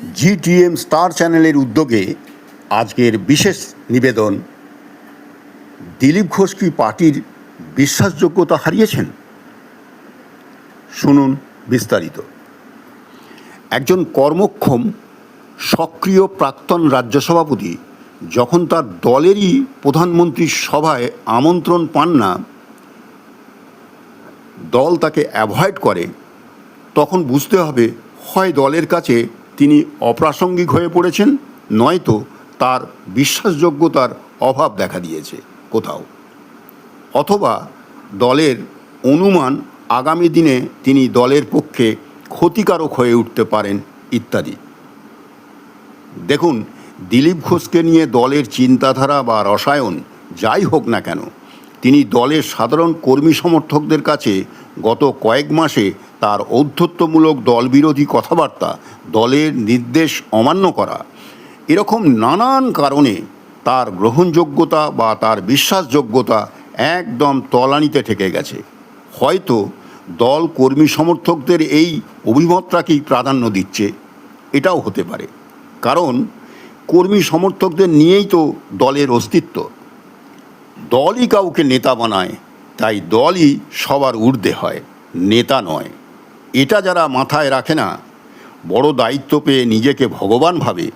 GTM star চ্যানেলের উদ্যোগে আজকের বিশেষ নিবেদন, দিলীপ ঘোষ কি পার্টির বিশ্বাসযোগ্যতা হারিয়েছেন? শুনুন বিস্তারিত। একজন কর্মক্ষম, সক্রিয় প্রাক্তন রাজ্য সভাপতি যখন তার দলেরই প্রধানমন্ত্রীর সভায় আমন্ত্রণ পান না, দল তাকে অ্যাভয়েড করে, তখন বুঝতে হবে হয় দলের কাছে তিনি অপ্রাসঙ্গিক হয়ে পড়েছেন, নয়তো তার বিশ্বাসযোগ্যতার অভাব দেখা দিয়েছে কোথাও। অথবা দলের অনুমান আগামী দিনে তিনি দলের পক্ষে ক্ষতিকারক হয়ে উঠতে পারেন ইত্যাদি। দেখুন, দিলীপ ঘোষকে নিয়ে দলের চিন্তাধারা বা রসায়ন যাই হোক না কেন, তিনি দলের সাধারণ কর্মী সমর্থকদের কাছে গত কয়েক মাসে তার ঔদ্ধত্যমূলক দলবিরোধী কথাবার্তা দলের নির্দেশ অমান্য করা। এরকম নানান কারণে তার গ্রহণযোগ্যতা বা তার বিশ্বাসযোগ্যতা একদম তলানিতে ঠেকে গেছে। হয়তো দল কর্মী সমর্থকদের এই অভিমতটাকেই প্রাধান্য দিচ্ছে। এটাও হতে পারে। কারণ কর্মী সমর্থকদের নিয়েই তো দলের অস্তিত্ব। দলই কাউকে নেতা বানায়, তাই দলই সবার ঊর্ধ্বে হয়, নেতা নয়। এটা যারা মাথায় রাখে না, বড় দায়িত্ব পেয়ে নিজেকে ভগবান ভাবে,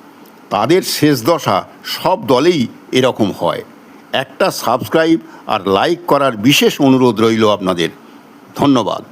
তাদের শেষ দশা সব দলেই এরকম হয়। একটা সাবস্ক্রাইব আর লাইক করার বিশেষ অনুরোধ রইল আপনাদের। ধন্যবাদ।